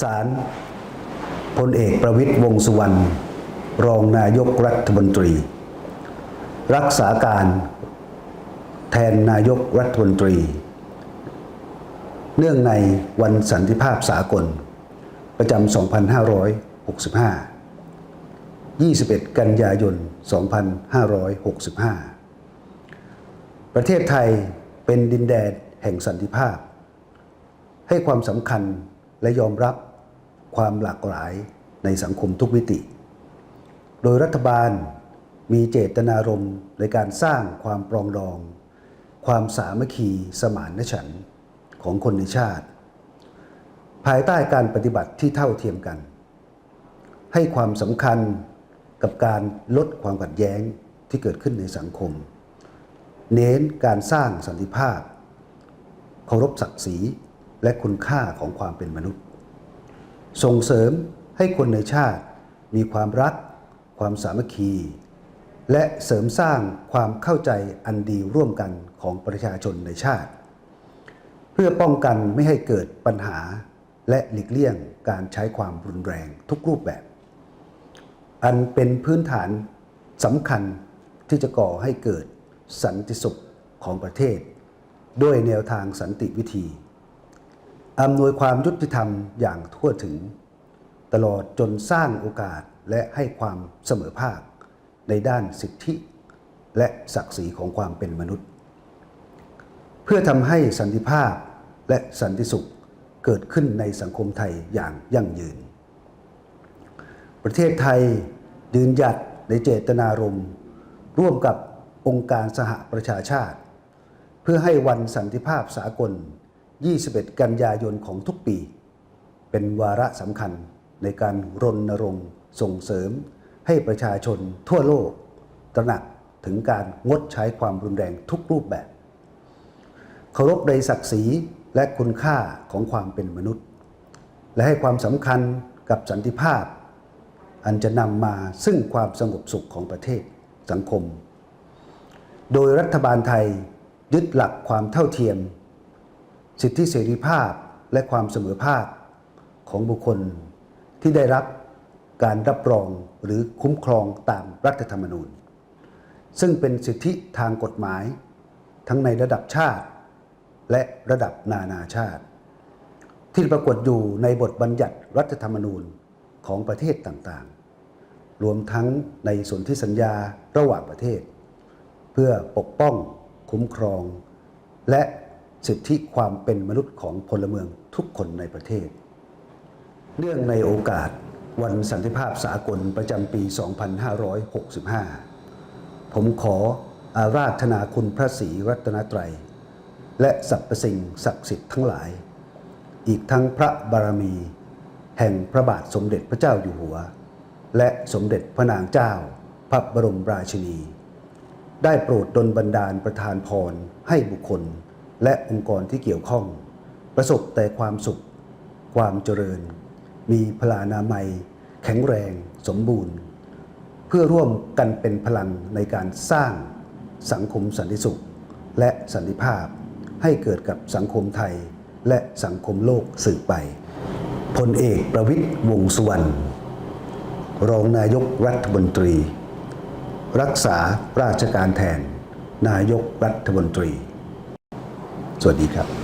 ศาลพลเอกประวิตยวงสุวรรณรองนายกรัฐมนตรี รักษาการแทนนายกรัฐมนตรี เนื่องในวันสันติภาพสากล ประจำ 2565 21 กันยายน 2565 ประเทศไทยเป็นดินแดนแห่งสันติภาพ ให้ความสำคัญและยอมรับ ความหลากหลายในสังคมทุกมิติ โดยรัฐบาลมีเจตนารมณ์ในการสร้างความปรองดอง ความสามัคคีสมานฉันท์ของคนในชาติ ภายใต้การปฏิบัติที่เท่าเทียมกัน ให้ความสำคัญกับการลดความขัดแย้งที่เกิดขึ้นในสังคม เน้นการสร้างสันติภาพ เคารพศักดิ์ศรีและคุณค่าของความเป็นมนุษย์ ส่งเสริมให้คนในชาติมีความรัก ความสามัคคี และเสริมสร้างความเข้าใจอันดีร่วมกันของประชาชนในชาติ เพื่อป้องกันไม่ให้เกิดปัญหาและหลีกเลี่ยงการใช้ความรุนแรงทุกรูปแบบ อันเป็นพื้นฐานสำคัญที่จะก่อให้เกิดสันติสุขของประเทศ ด้วยแนวทางสันติวิธี อำนวยความยุติธรรมอย่างทั่วถึง ตลอดจนสร้างโอกาสและให้ความเสมอภาค ในด้านสิทธิ และศักดิ์ศรีของความเป็นมนุษย์ เพื่อทำให้สันติภาพและสันติสุขเกิดขึ้นในสังคมไทยอย่างยั่งยืน ประเทศไทยยืนหยัดในเจตนารมณ์ ร่วมกับองค์การสหประชาชาติ เพื่อให้วันสันติภาพสากล 21 กันยายนของทุกปี เป็นวาระสำคัญในการรณรงค์ส่งเสริม ให้ประชาชนทั่วโลก ตระหนักถึงการงดใช้ความรุนแรงทุกรูปแบบ เคารพในศักดิ์ศรีและคุณค่าของความเป็นมนุษย์ และให้ความสำคัญกับสันติภาพ อันจะนำมาซึ่งความสงบสุขของประเทศสังคม โดยรัฐบาลไทยยึดหลักความเท่าเทียม สิทธิเสรีภาพและความเสมอภาคของบุคคลที่ได้รับการรับรองหรือคุ้มครองตามรัฐธรรมนูญ ซึ่งเป็นสิทธิทางกฎหมาย ทั้งในระดับชาติ และระดับนานาชาติ ที่ปรากฏอยู่ในบทบัญญัติรัฐธรรมนูญของประเทศต่างๆ รวมทั้งในสนธิสัญญาระหว่างประเทศ เพื่อปกป้องคุ้มครอง และ สิทธิความเป็นมนุษย์ของพลเมืองทุกคนในประเทศ เนื่องในโอกาสวันสันติภาพสากลประจำปี 2565 ผมขออาราธนาคุณพระศรีรัตนตรัย และสรรพสิ่งศักดิ์สิทธิ์ทั้งหลาย อีกทั้งพระบารมี แห่งพระบาทสมเด็จพระเจ้าอยู่หัว และสมเด็จพระนางเจ้า พระบรมราชินี ได้โปรดดลบันดาลประทานพรให้บุคคล และองค์กรที่เกี่ยวข้อง ประสบแต่ความสุข ความเจริญ มีพลานามัย แข็งแรง สมบูรณ์ เพื่อร่วมกันเป็นพลังในการสร้างสังคมสันติสุข และสันติภาพ ให้เกิดกับสังคมไทย และสังคมโลกสืบไปพลเอกประวิตยวงสุวรรณรองนายกรัฐมนตรี รักษาราชการแทน นายกรัฐมนตรี สวัสดีครับ